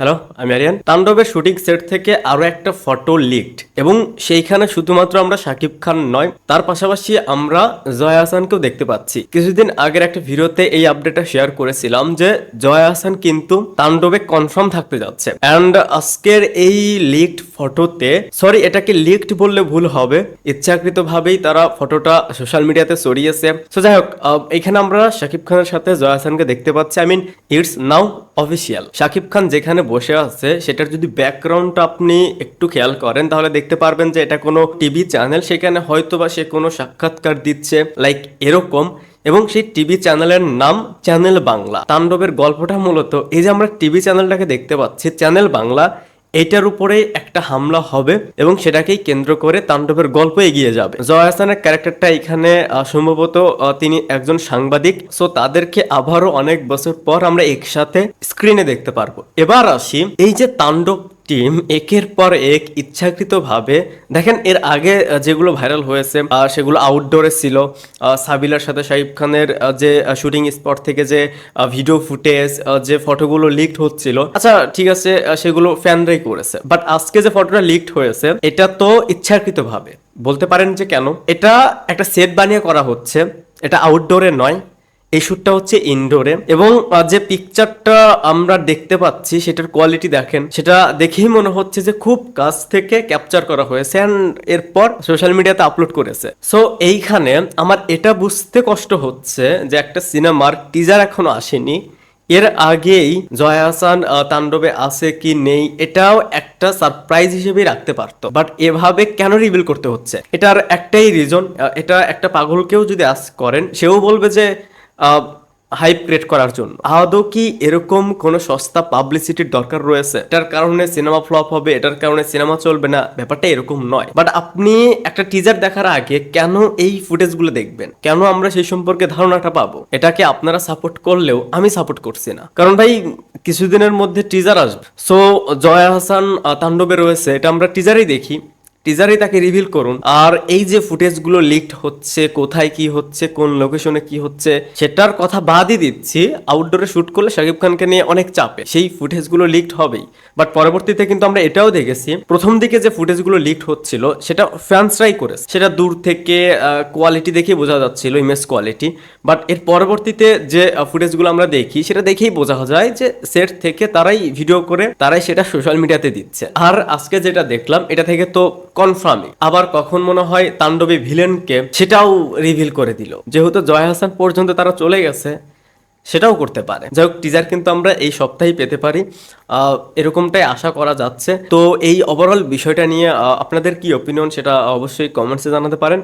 Hello আমি আরিয়ান। তাণ্ডবের shooting set থেকে আরও একটা ফটো লিকড এবং সেইখানে শুধুমাত্র আমরা শাকিব খান নয়, তার পাশাপাশি আমরা জয়া হাসানকেও দেখতে পাচ্ছি। কিছুদিন আগের একটা ভিডিওতে এই আপডেটটা শেয়ার করেছিলাম যে জয়া হাসান কিন্তু তাণ্ডবে কনফার্ম থাকতে যাচ্ছে। অ্যান্ড আজকের এই লিকড ফটোতে সরি এটাকে লিকড বললে ভুল হবে, ইচ্ছাকৃতভাবেই তারা ফটোটা সোশ্যাল মিডিয়াতে ছড়িয়েছে। সো যাই হোক এখানে আমরা শাকিব খানের সাথে জয়া হাসানকে দেখতে পাচ্ছি। I mean it's now official Shakib Khan যেখানে বসে আছে, সেটার যদি ব্যাকগ্রাউন্ডটা আপনি একটু খেয়াল করেন, তাহলে দেখতে পারবেন যে এটা কোনো টিভি চ্যানেল সেখানে হয়তো বা সে কোনো সাক্ষাৎকার দিচ্ছে লাইক এরকম, এবং সেই টিভি চ্যানেলের নাম চ্যানেল বাংলা তাণ্ডবের গল্পটা মূলত এই যে আমরা টিভি চ্যানেলটাকে দেখতে পাচ্ছি চ্যানেল বাংলা এটার উপরে একটা হামলা হবে এবং সেটাকেই কেন্দ্র করে তাণ্ডবের গল্প এগিয়ে যাবে। জয়া হাসানের ক্যারেক্টারটা এখানে সম্ভবত তিনি একজন সাংবাদিক, সো তাদেরকে আবারও অনেক বছর পর আমরা একসাথে স্ক্রিনে দেখতে পারব। এবার আসি, এই যে তাণ্ডব টিম একের পর এক ইচ্ছাকৃতভাবে, দেখেন এর আগে যেগুলো ভাইরাল হয়েছে সেগুলো আউটডোরে ছিল। সাবিলার সাথে শাহিব খানের যে শুটিং স্পট থেকে যে ভিডিও ফুটেজ যে ফটোগুলো লিকড হচ্ছিল। আচ্ছা ঠিক আছে সেগুলো ফ্যানরাই করেছে। বাট আজকে যে ফটোটা লিকড হয়েছে, এটা তো ইচ্ছাকৃতভাবে। বলতে পারেন যে কেন? এটা একটা সেট বানিয়ে করা হচ্ছে। এটা আউটডোরে নয়। এই শ্যুটটা হচ্ছে ইনডোরে এবং যে পিকচারটা আমরা দেখতে পাচ্ছি, সেটার কোয়ালিটি দেখেন, সেটা দেখেই মনে হচ্ছে যে খুব কাছ থেকে ক্যাপচার করা হয়েছে অ্যান্ড এরপর সোশ্যাল মিডিয়াতে আপলোড করেছে। সো এইখানে আমার এটা বুঝতে কষ্ট হচ্ছে যে একটা সিনেমার টিজার এখনও আসেনি। এর আগেই জয়া হাসান তাণ্ডবে আছে কি নেই, এটাও একটা সারপ্রাইজ হিসেবে রাখতে পারতো। বাট এভাবে কেন রিভিল করতে হচ্ছে? এটার একটাই রিজন এটা একটা পাগলকেও যদি আস করেন, সেও বলবে যে হাইপ ক্রিয়েট করার জন্য। আদৌ কি এরকম কোনো সস্তা পাবলিসিটির দরকার রয়েছে? এটার কারণে সিনেমা ফ্লপ হবে, এটার কারণে সিনেমা চলবে না, ব্যাপারটা এরকম নয়। বাট আপনি একটা টিজার দেখার আগে কেন এই ফুটেজগুলো দেখবেন? কেন আমরা সেই সম্পর্কে ধারণাটা পাবো? এটাকে আপনারা সাপোর্ট করলেও আমি সাপোর্ট করছি না। কারণ ভাই, কিছুদিনের মধ্যে টিজার আসবে। সো জয়া হাসান তাণ্ডবে রয়েছে, এটা আমরা টিজারেই দেখি। টিজারেই তাকে রিভিল করুন। আর এই যে ফুটেজগুলো লিকড হচ্ছে, কোথায় কি হচ্ছে, কোন লোকেশনে কি হচ্ছে, সেটার কথা বাদই দিচ্ছি। আউটডোরে শুট করলে শাকিব খানকে নিয়ে অনেক চাপে। সেই ফুটেজগুলো লিকড হবেই। বাট পরবর্তীতে কিন্তু আমরা এটাও দেখেছি, প্রথম দিকে যে ফুটেজগুলো লিকড হচ্ছিল, সেটা ফ্যান্সরাই করেছে। সেটা দূর থেকে কোয়ালিটি দেখে বোঝা যাচ্ছিল ইমেজ কোয়ালিটি বাট এর পরবর্তীতে যে ফুটেজগুলো আমরা দেখি, সেটা দেখেই বোঝা যায় যে সেট থেকে তারাই ভিডিও করে, তারাই সেটা সোশ্যাল মিডিয়াতে দিচ্ছে। আর আজকে যেটা দেখলাম, এটা থেকে তো কনফার্মই আবার কখন মনে হয় তাণ্ডবী ভিলেনকে সেটাও রিভিল করে দিল। যেহেতু জয় হাসান পর্যন্ত তারা চলে গেছে, সেটাও করতে পারে। যাই হোক টিজার কিন্তু আমরা এই সপ্তাহেই পেতে পারি। এরকমটাই আশা করা যাচ্ছে। তো এই ওভারঅল বিষয়টা নিয়ে আপনাদের কি অপিনিয়ন সেটা অবশ্যই কমেন্টসে জানাতে পারেন।